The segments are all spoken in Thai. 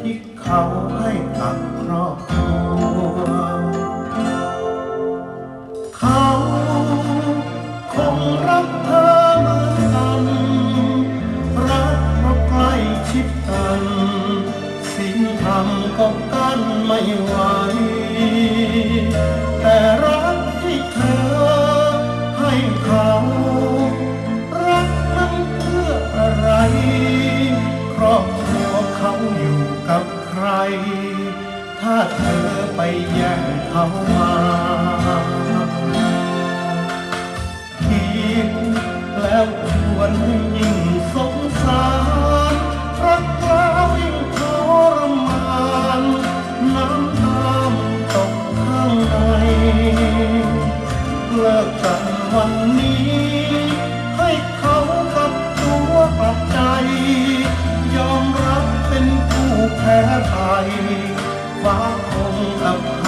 ที่เขาให้กับครอบครัวเขาคงรักเธอมาอนกันรักเพราะใกล้ชิดกัน สิ่งทำก็กั้นไม่ไหว แย่งเขามาคิดแล้วควรให้ยิ่งสงสารรักแล้วยิ่งทรมานน้ำตามตกข้างในเลิกกันวันนี้ ให้เขากับตัวกับใจ ยอมรับเป็นผู้แพ้ภัย ฟ้าคงอภัย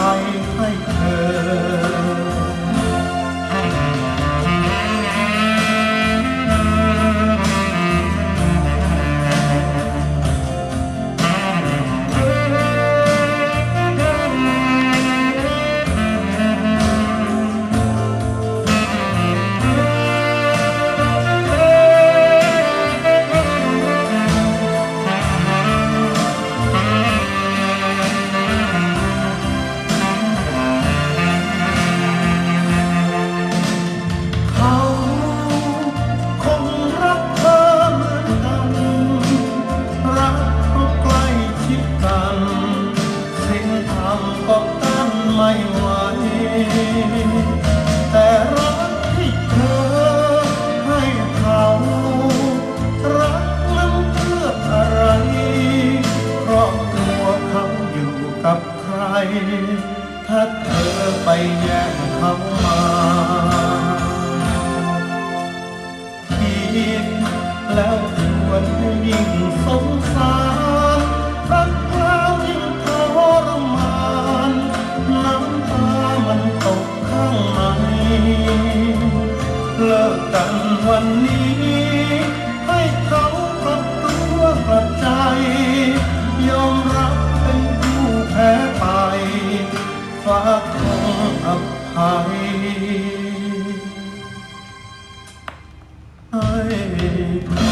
I